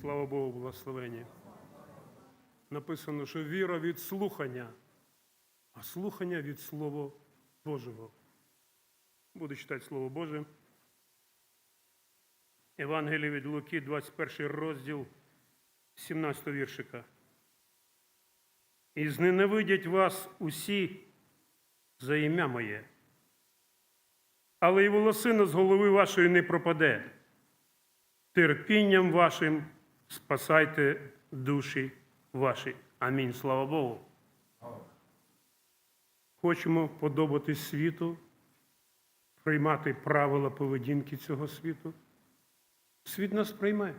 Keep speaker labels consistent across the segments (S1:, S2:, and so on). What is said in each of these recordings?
S1: Слава Богу, благословення. Написано, що віра від слухання, а слухання від Слова Божого. Буду читати Слово Боже. Евангеліє від Луки, 21 розділ 17 віршика. І зненавидять вас усі за ім'я моє, але й волосина з голови вашої не пропаде. Терпінням вашим спасайте душі ваші. Амінь. Слава Богу. Хочемо подобатись світу, приймати правила поведінки цього світу. Світ нас прийме.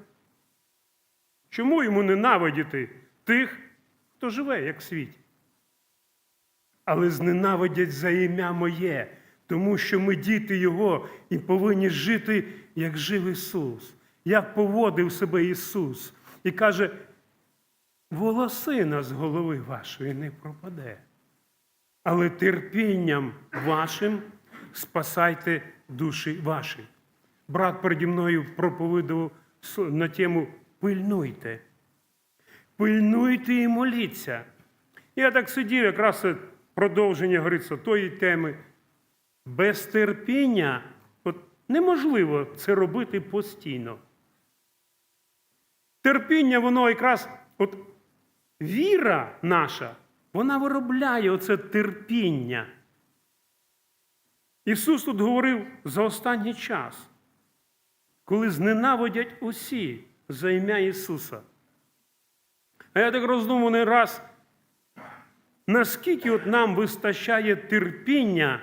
S1: Чому йому ненавидіти тих, хто живе, як в світі? Але зненавидять за ім'я моє, тому що ми діти Його і повинні жити, як жив Ісус, як поводив себе Ісус. І каже, волосина з голови вашої не пропаде, але терпінням вашим спасайте душі ваші. Брат переді мною проповідував на тему пильнуйте. Пильнуйте і моліться. Я так сидів, якраз продовження говориться, тої теми. Без терпіння от, неможливо це робити постійно. Терпіння, воно якраз, от віра наша, вона виробляє оце терпіння. Ісус тут говорив за останній час, коли зненавидять усі за ім'я Ісуса. А я так роздумав не раз, наскільки от нам вистачає терпіння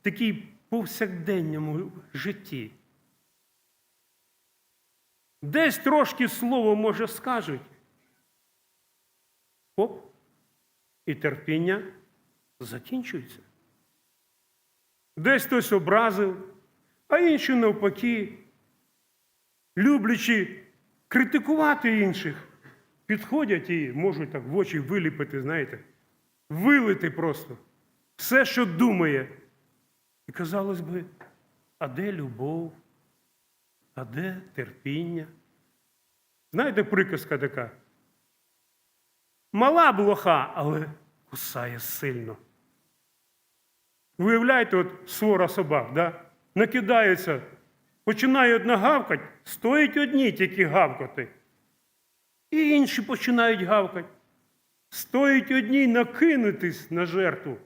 S1: в такій повсякденному житті. Десь трошки слово, може, скажуть. Оп, і терпіння закінчується. Десь хтось образив, а інші навпаки, люблячи критикувати інших, підходять і можуть так в очі виліпити, знаєте, вилити просто все, що думає. І казалось би, а де любов? А де терпіння? Знаєте, приказка така? Мала блоха, але кусає сильно. Виявляєте, от свора собак, да? накидається, починає одна гавкати, стоїть одні тільки гавкати. І інші починають гавкати. Стоїть одній накинутись на жертву,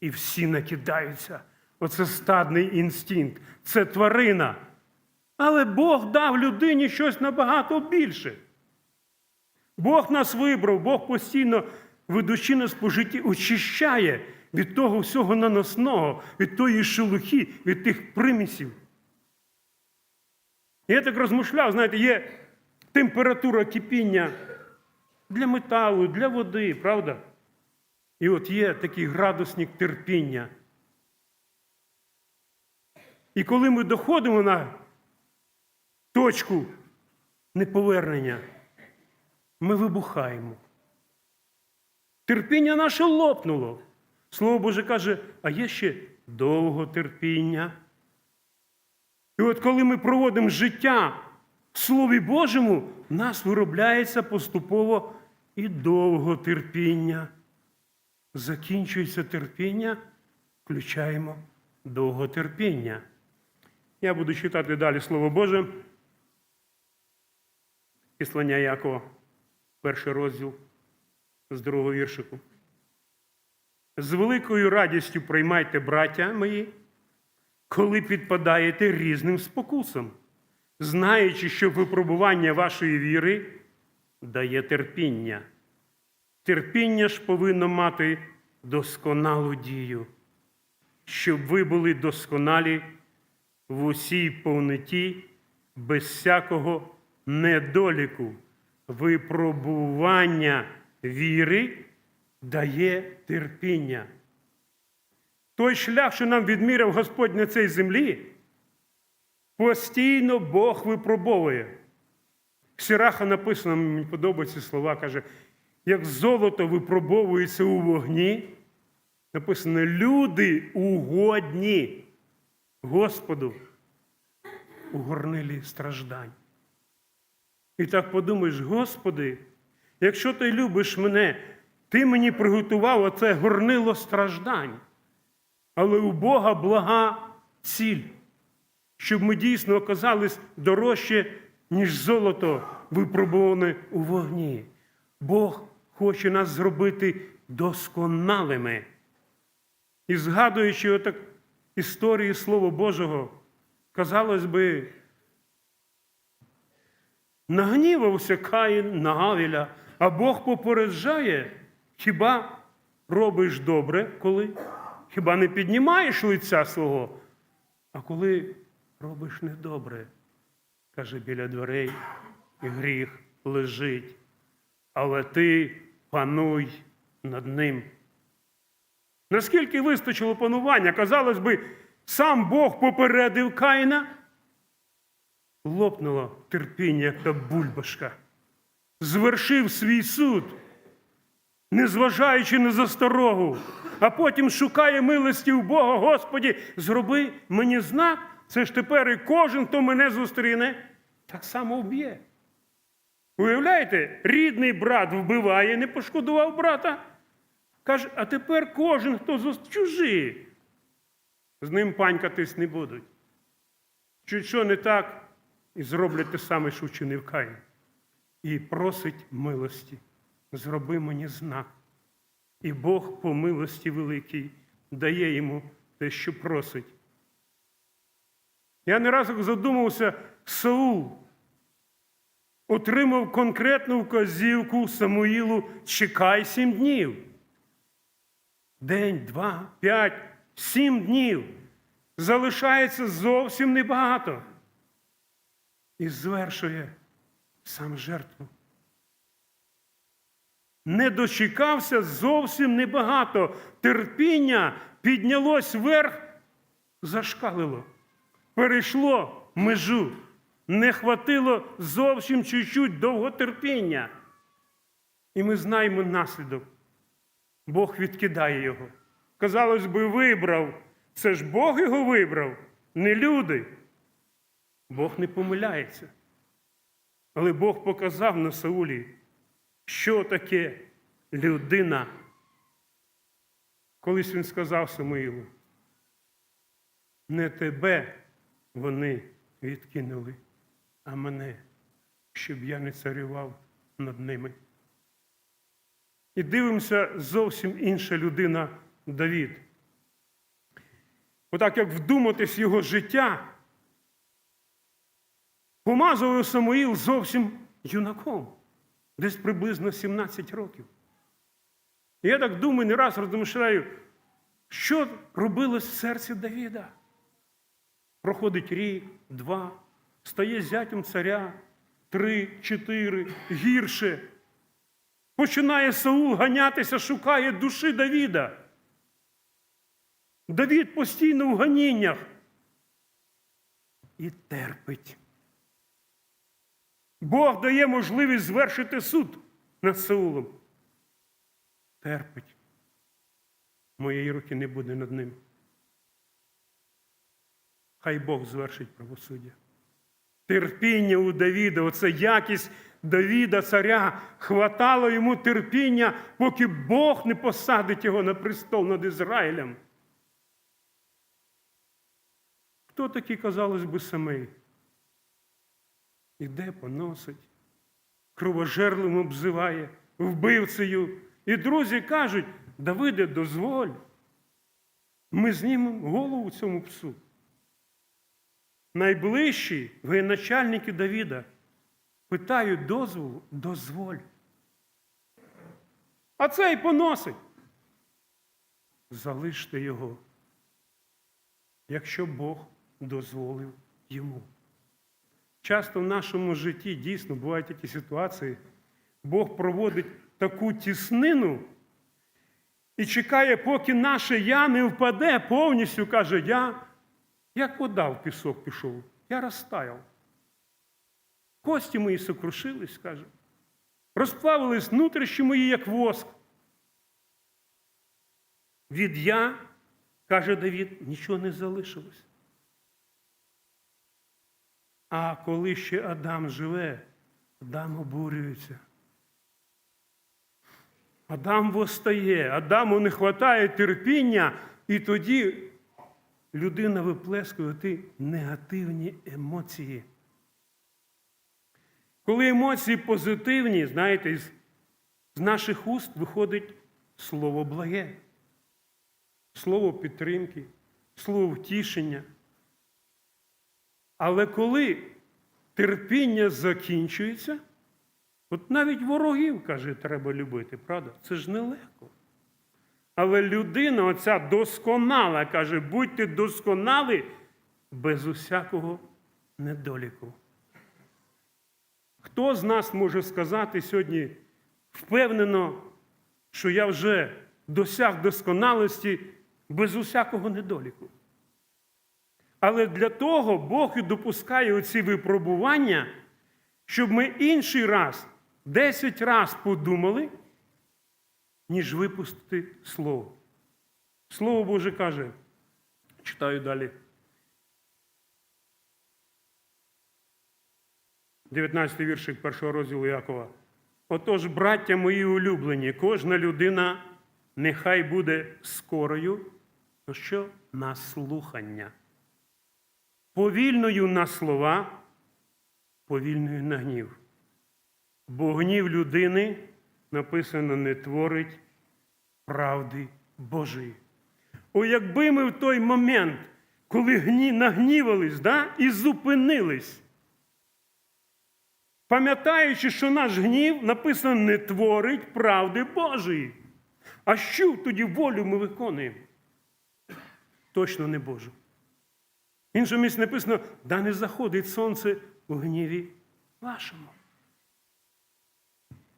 S1: і всі накидаються. Оце стадний інстинкт, це тварина. Але Бог дав людині щось набагато більше. Бог нас вибрав, Бог постійно, ведучи нас по житті, очищає від того всього наносного, від тої шелухи, від тих примісів. Я так розмишляв, знаєте, є температура кипіння для металу, для води, правда? І от є такий градусник терпіння. І коли ми доходимо на точку неповернення, ми вибухаємо. Терпіння наше лопнуло. Слово Боже каже, а є ще довго терпіння. І от коли ми проводимо життя в Слові Божому, в нас виробляється поступово і довго терпіння. Закінчується терпіння, включаємо довготерпіння. Я буду читати далі Слово Боже. Післання Якова, перший розділ з другого віршику. З великою радістю приймайте, браття мої, коли підпадаєте різним спокусам, знаючи, що випробування вашої віри дає терпіння. Терпіння ж повинно мати досконалу дію, щоб ви були досконалі в усій повноті, без всякого недоліку. Випробування віри дає терпіння. Той шлях, що нам відміряв Господь на цій землі, постійно Бог випробовує. Сіраха написано, мені подобаються слова, каже, як золото випробовується у вогні, написано, люди угодні Господу у горнилі страждань. І так подумаєш, Господи, якщо ти любиш мене, ти мені приготував оце горнило страждань. Але у Бога блага ціль, щоб ми дійсно оказались дорожче, ніж золото, випробоване у вогні. Бог хоче нас зробити досконалими. І згадуючи отак історії Слова Божого, казалось би, нагнівався Каїн на Авеля, а Бог попереджає, хіба робиш добре, коли? Хіба не піднімаєш лиця свого? А коли робиш недобре, каже, біля дверей і гріх лежить, але ти пануй над ним. Наскільки вистачило панування, казалось би, сам Бог попередив Каїна, лопнуло терпіння, як та бульбашка, звершив свій суд, незважаючи на засторогу, а потім шукає милості у Бога, Господі, зроби мені знак, це ж тепер і кожен, хто мене зустріне, так само вб'є. Уявляєте, рідний брат вбиває, не пошкодував брата. Каже, а тепер кожен, хто зус... чужий, з ним панькатись не будуть. Чуть що не так, і зроблять те саме, що вчинив Каїн. І просить милості. Зроби мені знак. І Бог по милості великій дає йому те, що просить. Я не раз задумався, Саул отримав конкретну вказівку Самуїлу чекай сім днів. День, два, п'ять, сім днів. Залишається зовсім небагато. І звершує сам жертву. Не дочекався зовсім небагато. Терпіння піднялось вверх, зашкалило, перейшло межу. Не хватило зовсім чуть-чуть довготерпіння. І ми знаємо наслідок. Бог відкидає його. Казалось би, вибрав. Це ж Бог його вибрав, не люди. Бог не помиляється. Але Бог показав на Саулі, що таке людина. Колись він сказав Самуїлу, не тебе вони відкинули, а мене, щоб я не царював над ними. І дивимося зовсім інша людина Давід. Отак як вдуматись його життя, помазував Самуїл зовсім юнаком, десь приблизно 17 років. І я так думаю, не раз розмишляю, що робилось в серці Давіда. Проходить рік, два, стає зятем царя, три, чотири, гірше. Починає Саул ганятися, шукає душі Давіда. Давід постійно в ганіннях і терпить. Бог дає можливість звершити суд над Саулом. Терпить. Моєї руки не буде над ним. Хай Бог звершить правосуддя. Терпіння у Давіда, оце якість Давіда, царя, хватало йому терпіння, поки Бог не посадить його на престол над Ізраїлем. Хто такий, казалось би, самий? Іде, поносить, кровожерливим обзиває, вбивцею. І друзі кажуть, Давиде, дозволь, ми знімемо голову цьому псу. Найближчі воєначальники Давіда питають дозволу, дозволь. А цей поносить. Залиште його, якщо Бог дозволив йому. Часто в нашому житті дійсно бувають такі ситуації, Бог проводить таку тіснину і чекає, поки наше я не впаде повністю, каже, я, як вода в пісок пішов, я розтаяв. Кості мої сокрушились, каже. Розплавились внутрішні мої, як воск. Від я, каже Давід, нічого не залишилось. А коли ще Адам живе, Адам обурюється. Адам восстає, Адаму не вистачає терпіння, і тоді людина виплескує ті негативні емоції. Коли емоції позитивні, знаєте, з, наших уст виходить слово благе, слово підтримки, слово втішення. Але коли терпіння закінчується, от навіть ворогів, каже, треба любити, правда? Це ж нелегко. Але людина, оця досконала, каже, будьте досконалі без усякого недоліку. Хто з нас може сказати сьогодні впевнено, що я вже досяг досконалості без усякого недоліку? Але для того Бог і допускає оці випробування, щоб ми інший раз, десять раз подумали, ніж випустити слово. Слово Боже каже, читаю далі. 19 віршик першого розділу Якова. Отож, браття мої улюблені, кожна людина нехай буде скорою, то що на слухання, повільною на слова, повільною на гнів. Бо гнів людини написано не творить правди Божої. О, якби ми в той момент, коли гні, нагнівались да, і зупинились, пам'ятаючи, що наш гнів написано не творить правди Божої. А що тоді волю ми виконуємо? Точно не Божу. Іншому місці написано, да не заходить сонце у гніві вашому.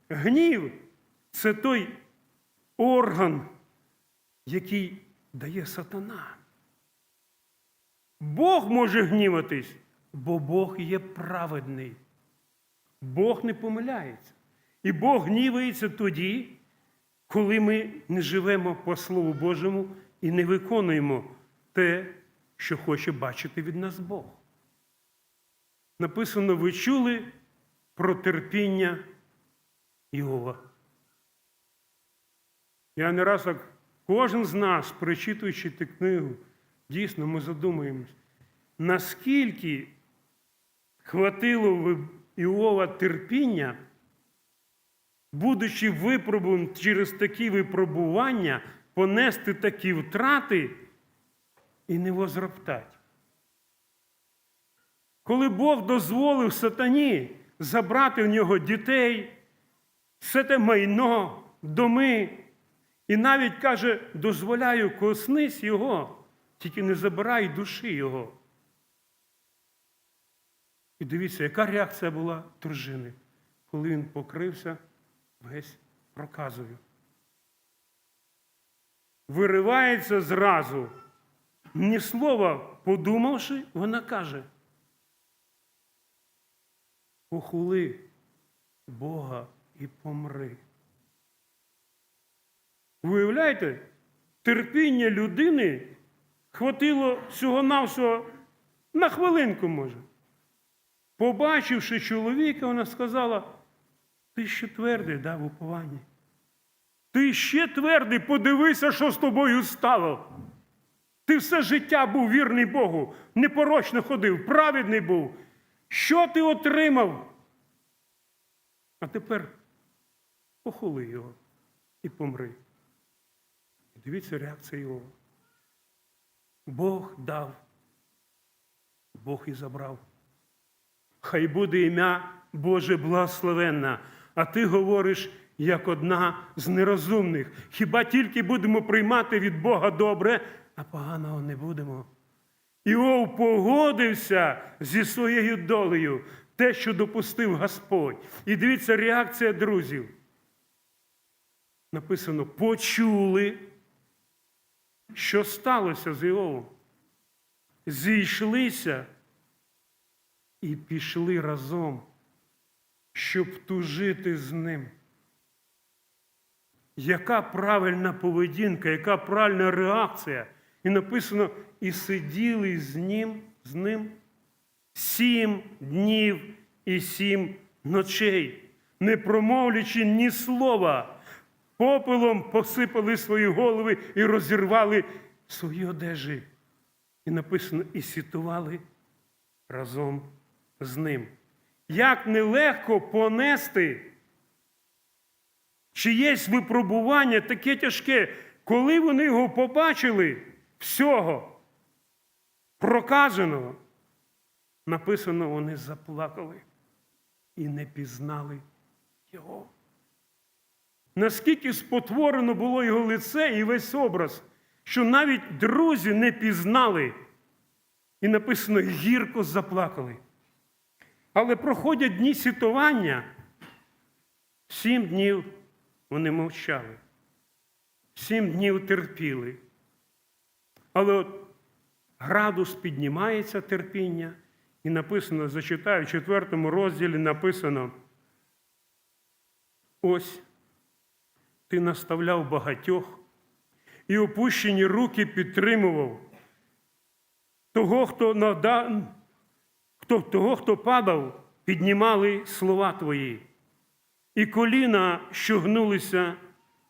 S1: Гнів це той орган, який дає сатана. Бог може гніватись, бо Бог є праведний. Бог не помиляється. І Бог гнівається тоді, коли ми не живемо по Слову Божому і не виконуємо те, що хоче бачити від нас Бог. Написано, ви чули про терпіння Іова. Я не раз так, кожен з нас, прочитуючи ту книгу, дійсно ми задумуємось, наскільки хватило Іова терпіння, будучи випробуваним через такі випробування, понести такі втрати і не возроптати. Коли Бог дозволив сатані забрати в нього дітей, все те майно, доми, і навіть каже, дозволяю коснись його, тільки не забирай душі його. І дивіться, яка реакція була дружини, коли він покрився весь проказою. Виривається зразу, ні слова подумавши, вона каже. Похули Бога і помри. Виявляєте, терпіння людини хватило всього-навсього на хвилинку, може. Побачивши чоловіка, вона сказала, ти ще твердий да, в. Ти ще твердий, подивися, що з тобою стало. Ти все життя був вірний Богу, непорочно ходив, праведний був. Що ти отримав? А тепер похоли його і помри. Дивіться реакція його. Бог дав, Бог і забрав. Хай буде ім'я Боже благословенне, а ти говориш як одна з нерозумних. Хіба тільки будемо приймати від Бога добре, а поганого не будемо. Іов погодився зі своєю долею, те, що допустив Господь. І дивіться, реакція друзів. Написано: почули, що сталося з Іовом. Зійшлися і пішли разом, щоб тужити з ним. Яка правильна поведінка, яка правильна реакція? І написано, і сиділи з ним, з ним сім днів і сім ночей, не промовлячи ні слова, попелом посипали свої голови і розірвали свої одежі. І написано, і сітували разом з ним. Як нелегко понести чиєсь випробування таке тяжке, коли вони його побачили всього проказаного, написано, вони заплакали і не пізнали його. Наскільки спотворено було його лице і весь образ, що навіть друзі не пізнали, і написано, гірко заплакали. Але проходять дні сітування, сім днів вони мовчали, сім днів терпіли. Але от градус піднімається терпіння, і написано, зачитаю, в четвертому розділі написано: ось ти наставляв багатьох і опущені руки підтримував того, хто нада... хто, того, хто падав, піднімали слова твої, і коліна, що гнулися,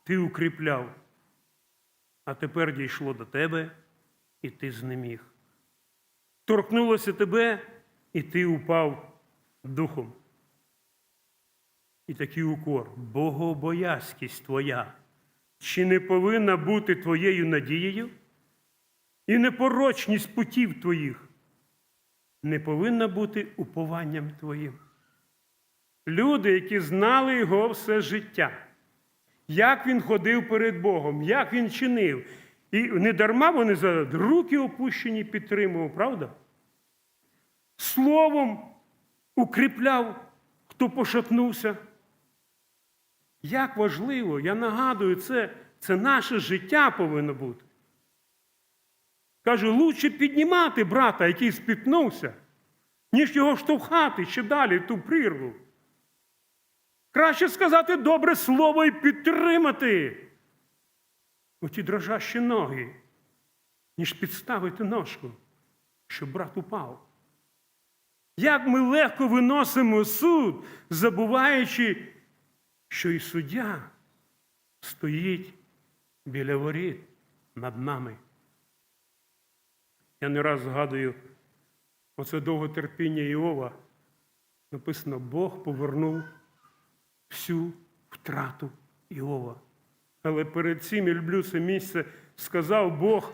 S1: ти укріпляв. А тепер дійшло до тебе, і ти знеміг. Торкнулося тебе, і ти упав духом. І такий укор, богобоязкість твоя, чи не повинна бути твоєю надією? І непорочність путів твоїх не повинна бути упованням твоїм. Люди, які знали його все життя, як він ходив перед Богом, як він чинив. І не дарма вони за руки опущені підтримував, правда? Словом укріпляв, хто пошатнувся. Як важливо, я нагадую, це, це наше життя повинно бути. Каже, лучше піднімати брата, який спітнувся, ніж його штовхати ще далі в ту прірву. Краще сказати добре слово і підтримати оті дрожащі ноги, ніж підставити ножку, щоб брат упав. Як ми легко виносимо суд, забуваючи, що і суддя стоїть біля воріт над нами. Я не раз згадую оце довготерпіння Іова. Написано, Бог повернув всю втрату Іова. Але перед цим я люблю це місце, сказав Бог,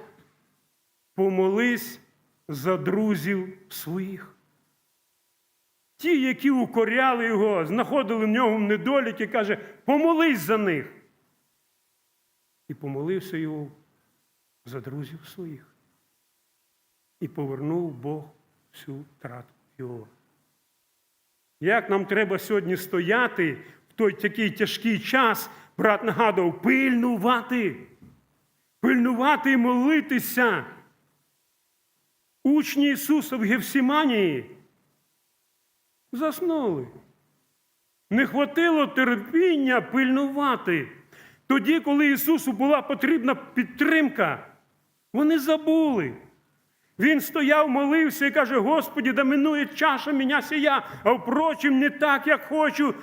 S1: помолись за друзів своїх. Ті, які укоряли його, знаходили в ньому недоліки, каже, помолись за них. І помолився його за друзів своїх. І повернув Бог всю втрату його. Як нам треба сьогодні стояти в той такий тяжкий час, брат нагадував, пильнувати, пильнувати і молитися. Учні Ісуса в Гефсіманії заснули. Не хватило терпіння пильнувати. Тоді, коли Ісусу була потрібна підтримка, вони забули. Він стояв, молився і каже: Господі, да минує чаша мене сія, а впрочем, не так, як хочу,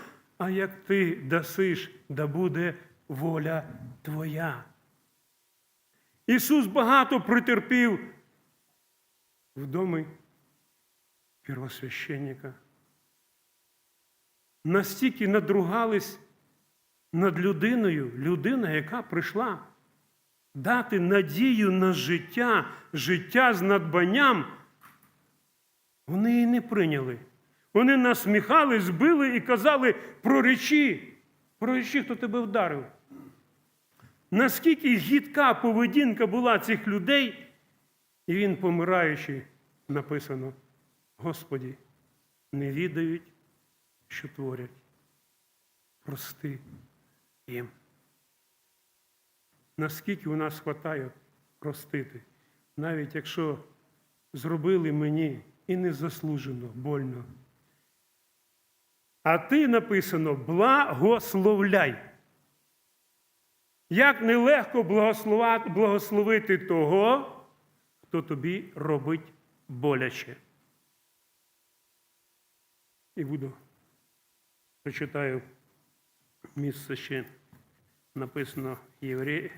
S1: а як ти дасиш, да буде воля Твоя. Ісус багато претерпів в домі первосвященника. Настільки надругались над людиною, людина, яка прийшла дати надію на життя, життя з надбанням, вони її не прийняли. Вони насміхали, збили і казали про речі, про речі, хто тебе вдарив. Наскільки гідка поведінка була цих людей, і він, помираючи, написано: Господі, не відають, що творять. Прости їм наскільки у нас вистачає простити, навіть якщо зробили мені і незаслужено, больно. А ти написано благословляй. Як нелегко благословити того, хто тобі робить боляче. І буду Прочитаю місце ще написано євреї.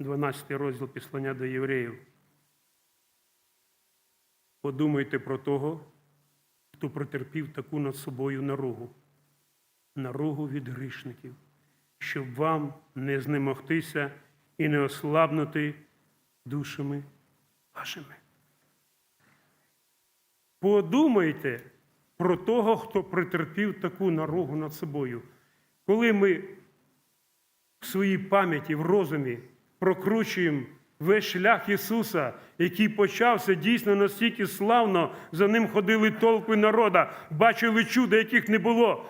S1: Дванадцятий розділ післання до євреїв. Подумайте про того, хто претерпів таку над собою наругу, наругу від грішників, щоб вам не знемогтися і не ослабнути душами вашими. Подумайте про того, хто претерпів таку наругу над собою. Коли ми в своїй пам'яті, в розумі прокручуємо весь шлях Ісуса, який почався дійсно настільки славно, за ним ходили толпи народа, бачили чуда, яких не було.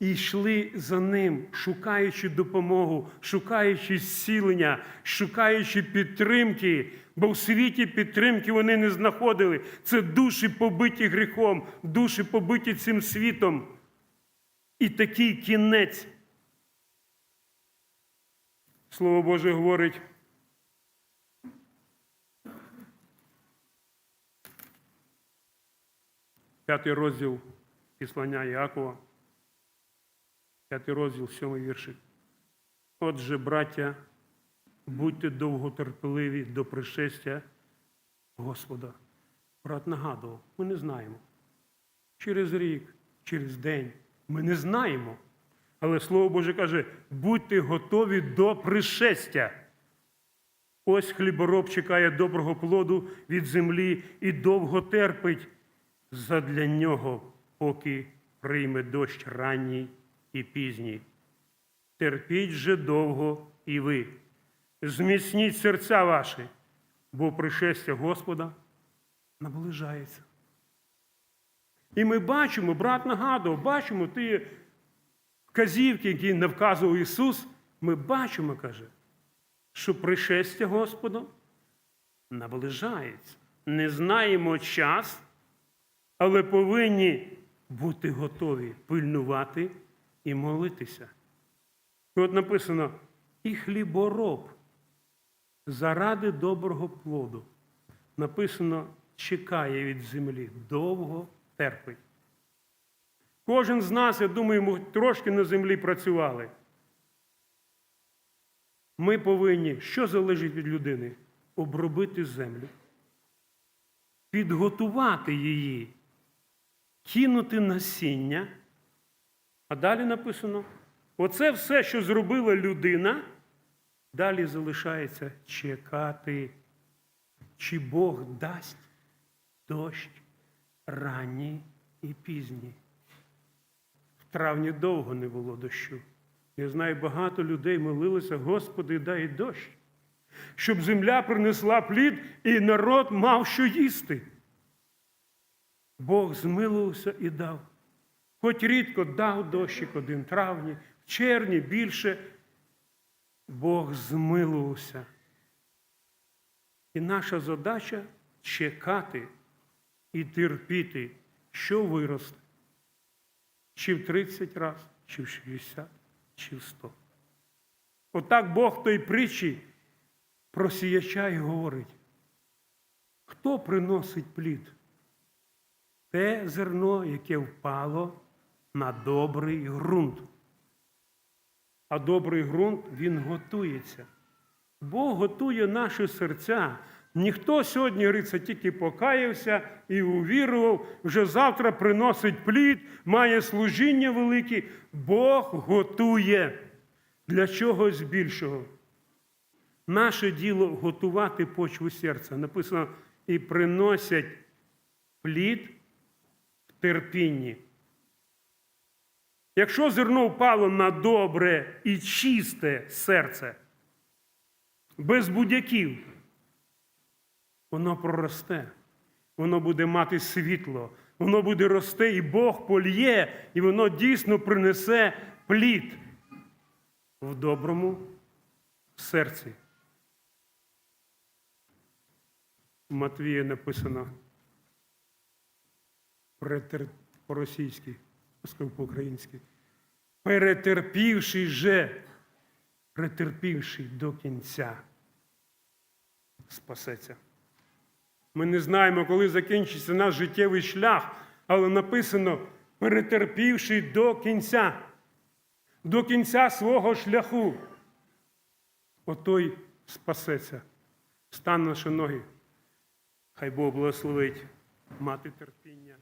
S1: І йшли за ним, шукаючи допомогу, шукаючи зцілення, шукаючи підтримки, бо в світі підтримки вони не знаходили. Це душі побиті гріхом, душі побиті цим світом. І такий кінець. Слово Боже говорить. П'ятий розділ післання Іакова. П'ятий розділ, сьомий віршик. Отже, браття, будьте довготерпеливі до пришестя Господа. Брат нагадував, ми не знаємо. Через рік, через день ми не знаємо. Але Слово Боже каже, будьте готові до пришестя. Ось хлібороб чекає доброго плоду від землі і довго терпить задля нього, поки прийме дощ ранній і пізній. Терпіть же довго і ви, зміцніть серця ваші, бо пришестя Господа наближається. І ми бачимо, брат нагадував, бачимо ті вказівки, які не вказував Ісус, ми бачимо, каже, що пришестя Господа наближається. Не знаємо час, але повинні бути готові пильнувати і молитися. І от написано, і хлібороб заради доброго плоду. Написано, чекає від землі, довго терпить. Кожен з нас, я думаю, ми трошки на землі працювали. Ми повинні, що залежить від людини? Обробити землю, підготувати її, кинути насіння. А далі написано: оце все, що зробила людина, далі залишається чекати, чи Бог дасть дощ ранній і пізній. Травні довго не було дощу. Я знаю, багато людей молилися, Господи, дай дощ, щоб земля принесла плід і народ мав що їсти. Бог змилувався і дав. Хоч рідко дав дощик один травні, в червні більше. Бог змилувався. І наша задача чекати і терпіти, що виросте. Чи в 30 разів, чи в 60, чи в 100. Отак Бог той притчі про сіяча і говорить. Хто приносить плід? Те зерно, яке впало на добрий ґрунт. А добрий ґрунт, він готується. Бог готує наші серця. Ніхто сьогодні говориться, тільки покаявся і увірував, вже завтра приносить плід, має служіння велике. Бог готує для чогось більшого. Наше діло готувати почву серця. Написано, і приносять плід в терпінні. Якщо зерно впало на добре і чисте серце, без будяків, воно проросте, воно буде мати світло, воно буде рости, і Бог польє, і воно дійсно принесе плід в доброму серці. У Матвія написано по-російськи, по-українськи. Перетерпівши же, претерпівши до кінця, спасеться. Ми не знаємо, коли закінчиться наш життєвий шлях, але написано, перетерпівши до кінця, до кінця свого шляху, отой спасеться. Стан наші ноги. Хай Бог благословить мати терпіння